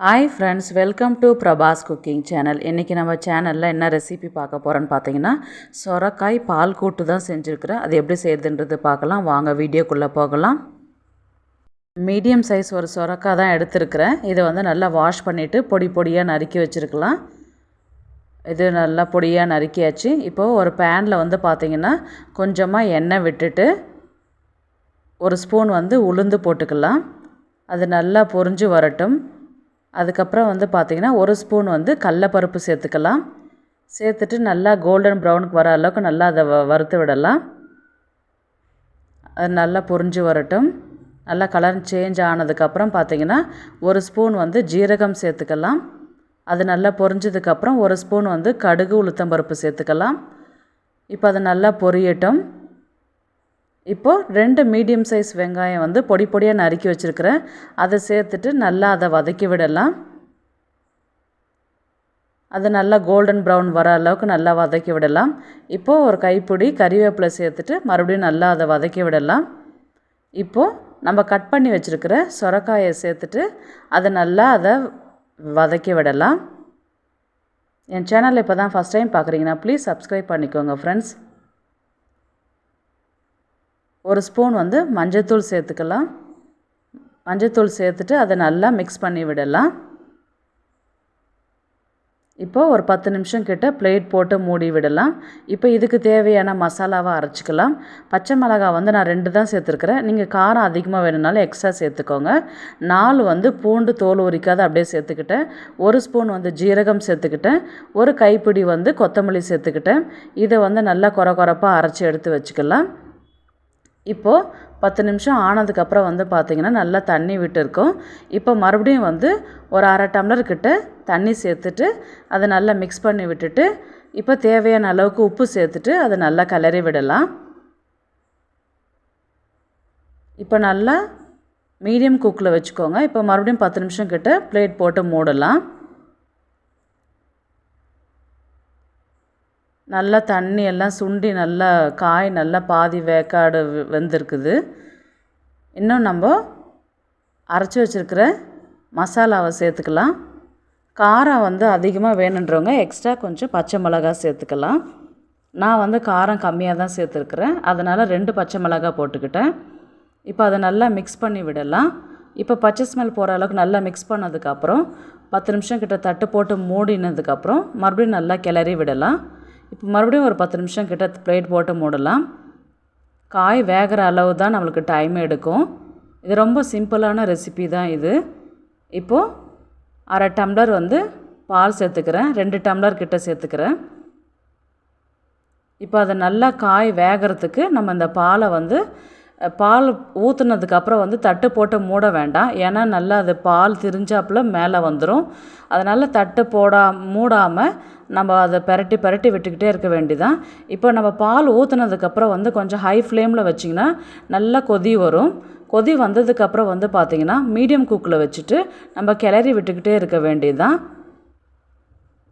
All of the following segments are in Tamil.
Hi friends welcome to Prabhas cooking channel இன்றைக்கி நம்ம சேனலில் என்ன ரெசிபி பார்க்க போகிறோன்னு பார்த்தீங்கன்னா சொரக்காய் பால் கூட்டு தான் செஞ்சுருக்கிறேன். அது எப்படி செய்யுதுன்றது பார்க்கலாம். வாங்க வீடியோக்குள்ளே போகலாம். மீடியம் சைஸ் ஒரு சொரக்காய் தான் எடுத்திருக்கிறேன். இதை வந்து நல்லா வாஷ் பண்ணிவிட்டு பொடி பொடியாக நறுக்கி வச்சுருக்கலாம். இது நல்லா பொடியாக நறுக்கியாச்சு. இப்போது ஒரு பேனில் வந்து பார்த்திங்கன்னா கொஞ்சமாக எண்ணெய் விட்டுட்டு ஒரு ஸ்பூன் வந்து உளுந்து போட்டுக்கலாம். அது நல்லா பொரிஞ்சு வரட்டும். அதுக்கப்புறம் வந்து பார்த்திங்கன்னா ஒரு ஸ்பூன் வந்து கடலப்பருப்பு சேர்த்துக்கலாம். சேர்த்துட்டு நல்லா கோல்டன் ப்ரௌனுக்கு வர அளவுக்கு நல்லா அதை வ வறுத்து விடலாம். அது நல்லா பொரிஞ்சு வரட்டும். நல்லா கலர் சேஞ்ச் ஆனதுக்கப்புறம் பார்த்திங்கன்னா ஒரு ஸ்பூன் வந்து ஜீரகம் சேர்த்துக்கலாம். அது நல்லா பொரிஞ்சதுக்கப்புறம் ஒரு ஸ்பூன் வந்து கடுகு உளுத்தம்பருப்பு சேர்த்துக்கலாம். இப்போ அது நல்லா பொரியட்டும். இப்போது ரெண்டு மீடியம் சைஸ் வெங்காயம் வந்து பொடி பொடியாக நறுக்கி வச்சுருக்கிறேன். அதை சேர்த்துட்டு நல்லா அதை வதக்கி விடலாம். அது நல்லா கோல்டன் ப்ரௌன் வர அளவுக்கு நல்லா வதக்கி விடலாம். இப்போது ஒரு கைப்பிடி கறிவேப்பிலை சேர்த்துட்டு மறுபடியும் நல்லா அதை வதக்கி விடலாம். இப்போது நம்ம கட் பண்ணி வச்சுருக்கிற சொரக்காயை சேர்த்துட்டு அதை நல்லா அதை வதக்கி விடலாம். என் சேனல் இப்போ தான் ஃபஸ்ட் டைம் பார்க்குறீங்கன்னா ப்ளீஸ் சப்ஸ்கிரைப் பண்ணிக்கோங்க ஃப்ரெண்ட்ஸ் ஒரு ஸ்பூன் வந்து மஞ்சத்தூள் சேர்த்துக்கலாம். மஞ்சத்தூள் சேர்த்துட்டு அதை நல்லா மிக்ஸ் பண்ணி விடலாம். இப்போது ஒரு பத்து நிமிஷம் கிட்ட பிளேட் போட்டு மூடி விடலாம். இப்போ இதுக்கு தேவையான மசாலாவை அரைச்சிக்கலாம். பச்சை மிளகா வந்து நான் ரெண்டு தான் சேர்த்துருக்குறேன். நீங்கள் காரம் அதிகமாக வேணும்னாலும் எக்ஸ்ட்ரா சேர்த்துக்கோங்க. நாலு வந்து பூண்டு தோல் உரிக்காத அப்படியே சேர்த்துக்கிட்டேன். ஒரு ஸ்பூன் வந்து ஜீரகம் சேர்த்துக்கிட்டேன். ஒரு கைப்பிடி வந்து கொத்தமல்லி சேர்த்துக்கிட்டேன். இதை வந்து நல்லா குறை குறைப்பாக அரைச்சி எடுத்து வச்சுக்கலாம். இப்போது பத்து நிமிஷம் ஆனதுக்கப்புறம் வந்து பார்த்திங்கன்னா நல்லா தண்ணி விட்டுருக்கோம். இப்போ மறுபடியும் வந்து ஒரு அரை டம்ளர் கிட்ட தண்ணி சேர்த்துட்டு அதை நல்லா மிக்ஸ் பண்ணி விட்டுட்டு இப்போ தேவையான அளவுக்கு உப்பு சேர்த்துட்டு அதை நல்லா கிளறி விடலாம். இப்போ நல்லா மீடியம் குக்கில் வச்சுக்கோங்க. இப்போ மறுபடியும் பத்து நிமிஷம் கிட்ட பிளேட் போட்டு மூடலாம். நல்லா தண்ணி எல்லாம் சுண்டி நல்லா காய் நல்லா பாதி வேக்காடு வெந்திருக்குது. இன்னும் நம்ம அரைச்சி வச்சுருக்கிற மசாலாவை சேர்த்துக்கலாம். காரம் வந்து அதிகமாக வேணுன்றவங்க எக்ஸ்ட்ரா கொஞ்சம் பச்சை மிளகா சேர்த்துக்கலாம். நான் வந்து காரம் கம்மியாக தான் சேர்த்துருக்குறேன். அதனால் ரெண்டு பச்சை மிளகா போட்டுக்கிட்டேன். இப்போ அதை நல்லா மிக்ஸ் பண்ணி விடலாம். இப்போ பச்சை ஸ்மெல் போகிற அளவுக்கு நல்லா மிக்ஸ் பண்ணதுக்கப்புறம் பத்து நிமிஷம் கிட்ட தட்டு போட்டு மூடினதுக்கப்புறம் மறுபடியும் நல்லா கிளறி விடலாம். இப்போ மறுபடியும் ஒரு பத்து நிமிஷம் கிட்ட பிளேட் போட்டு மூடலாம். காய் வேகிற அளவு தான் நம்மளுக்கு டைம் எடுக்கும். இது ரொம்ப சிம்பிளான ரெசிபி தான் இது. இப்போது அரை டம்ளர் வந்து பால் சேர்த்துக்கிறேன். ரெண்டு டம்ளர் கிட்ட சேர்த்துக்கிறேன். இப்போ அதை நல்லா காய் வேகிறதுக்கு நம்ம இந்த பாலை வந்து பால் ஊற்றுனதுக்கப்புறம் வந்து தட்டு போட்டு மூட வேண்டாம். ஏன்னா நல்லா அது பால் திரிஞ்சாப்புல மேலே வந்துடும் அதனால் தட்டு போடா மூடாமல் நம்ம அதை பெரட்டி பெரட்டி விட்டுக்கிட்டே இருக்க வேண்டிதான். இப்போ நம்ம பால் ஊற்றுனதுக்கப்புறம் வந்து கொஞ்சம் ஹை ஃப்ளேமில் வச்சிங்கன்னா நல்லா கொதி வரும். கொதி வந்ததுக்கப்புறம் வந்து பார்த்திங்கன்னா மீடியம் குக்கில் வச்சுட்டு நம்ம கிளறி விட்டுக்கிட்டே இருக்க வேண்டியதுதான்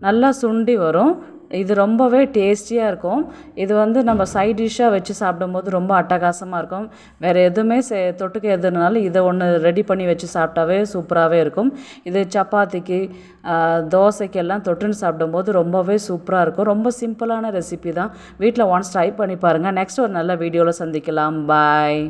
நல்லா சுண்டி வரும். இது ரொம்பவே டேஸ்டியாக இருக்கும். இது வந்து நம்ம சைட் டிஷ்ஷாக வச்சு சாப்பிடும்போது ரொம்ப அட்டகாசமாக இருக்கும். வேறு எதுவுமே சே தொட்டுக்க எதுனாலும் இதை ஒன்று ரெடி பண்ணி வச்சு சாப்பிட்டாவே சூப்பராகவே இருக்கும். இது சப்பாத்திக்கு தோசைக்கு எல்லாம் தொட்டுன்னு சாப்பிடும்போது ரொம்பவே சூப்பராக இருக்கும். ரொம்ப சிம்பிளான ரெசிபி தான். வீட்டில் ஒன்ஸ் ட்ரை பண்ணி பாருங்கள் நெக்ஸ்ட் ஒரு நல்ல வீடியோவில் சந்திக்கலாம். பாய்